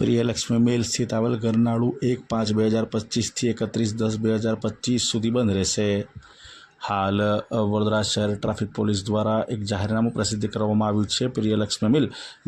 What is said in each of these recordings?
પ્રિયલક્ષ્મી મેલ સ્થિત આવેલ ગરનાળું એક પાંચ બે હજાર પચીસથી એકત્રીસ દસ બે હજાર પચીસ સુધી બંધ રહેશે. હાલ વડોદરા શહેર ટ્રાફિક પોલીસ દ્વારા એક જાહેરનામું પ્રસિદ્ધ કરવામાં આવ્યું છે. પ્રિયલક્ષ્મી મિલ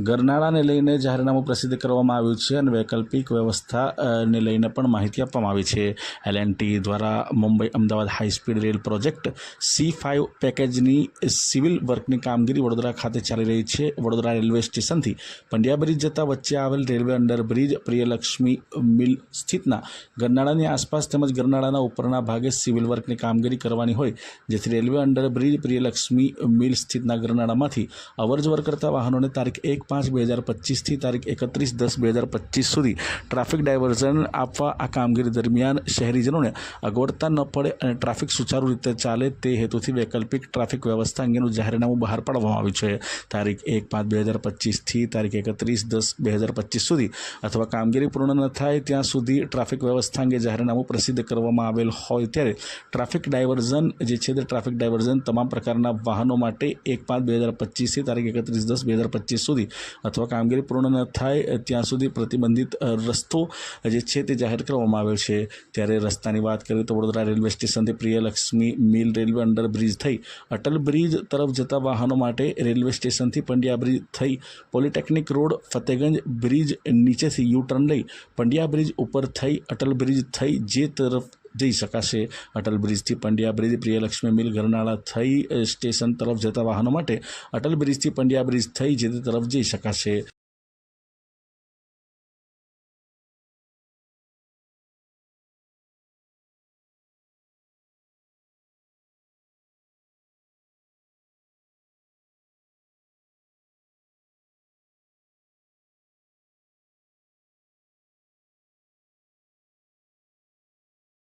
ગરનાળાને લઈને જાહેરનામું પ્રસિદ્ધ કરવામાં આવ્યું છે અને વૈકલ્પિક વ્યવસ્થાને લઈને પણ માહિતી આપવામાં આવી છે. એલ એન્ડ દ્વારા Mumbai Ahmedabad high speed rail project C five પેકેજની સિવિલ વર્કની કામગીરી વડોદરા ખાતે ચાલી રહી છે. વડોદરા રેલવે સ્ટેશનથી પંડ્યા બ્રિજ જતા વચ્ચે આવેલ રેલવે અંડરબ્રિજ પ્રિયલક્ષ્મી મિલ સ્થિતના ગરનાળાની આસપાસ તેમજ ગરનાળાના ઉપરના ભાગે સિવિલ વર્કની કામગીરી કરવાની હોય જેથી રેલવે અંડરબ્રિજ પ્રિયલક્ષ્મી મિલ સ્થિતના ગરનાળામાંથી અવરજવર કરતા વાહનોને તારીખ એક પાંચ બે હજાર પચીસથી તારીખ એકત્રીસ દસ બે હજાર પચીસ સુધી ટ્રાફિક ડાયવર્ઝન આપવા આ કામગીરી દરમિયાન શહેરીજનોને અગવડતા ન પડે અને ટ્રાફિક સુચારુ રીતે ચાલે તે હેતુથી વૈકલ્પિક ટ્રાફિક વ્યવસ્થા અંગેનું જાહેરનામું બહાર પાડવામાં આવ્યું છે. તારીખ એક પાંચ બે હજાર પચીસથી તારીખ એકત્રીસ દસ બે હજાર પચીસ સુધી અથવા કામગીરી પૂર્ણ ન થાય ત્યાં સુધી ટ્રાફિક વ્યવસ્થા અંગે જાહેરનામું પ્રસિદ્ધ કરવામાં આવેલ હોય ત્યારે ટ્રાફિક ડાયવર્ઝન જે છે તે ટ્રાફિક ડાયવર્ઝન તમામ પ્રકારના વાહનો માટે એક પાંચ બે હજાર પચીસથી તારીખ એકત્રીસ દસ બે હજાર પચીસ સુધી અથવા કામગીરી પૂર્ણ ન થાય ત્યાં સુધી પ્રતિબંધિત રસ્તો જે છે તે જાહેર કરવામાં આવેલ છે. ત્યારે રસ્તાની વાત કરીએ તો વડોદરા રેલવે સ્ટેશનથી Priyalakshmi mill railway under bridge થઈ અટલ બ્રિજ તરફ જતા વાહનો માટે રેલવે સ્ટેશનથી પંડ્યા બ્રિજ થઈ પોલિટેકનિક રોડ ફતેગંજ બ્રિજ નીચેથી યુ ટર્ન લઈ પંડ્યા બ્રિજ ઉપર થઈ અટલ બ્રિજ થઈ જે તરફ જઈ શકાશે. અટલ બ્રિજથી પંડ્યા બ્રિજ પ્રિયલક્ષ્મી મિલ ગરનાળા થઈ સ્ટેશન તરફ જતા વાહનો માટે અટલ બ્રિજથી પંડ્યા બ્રિજ થઈ જે તરફ જઈ શકાશે.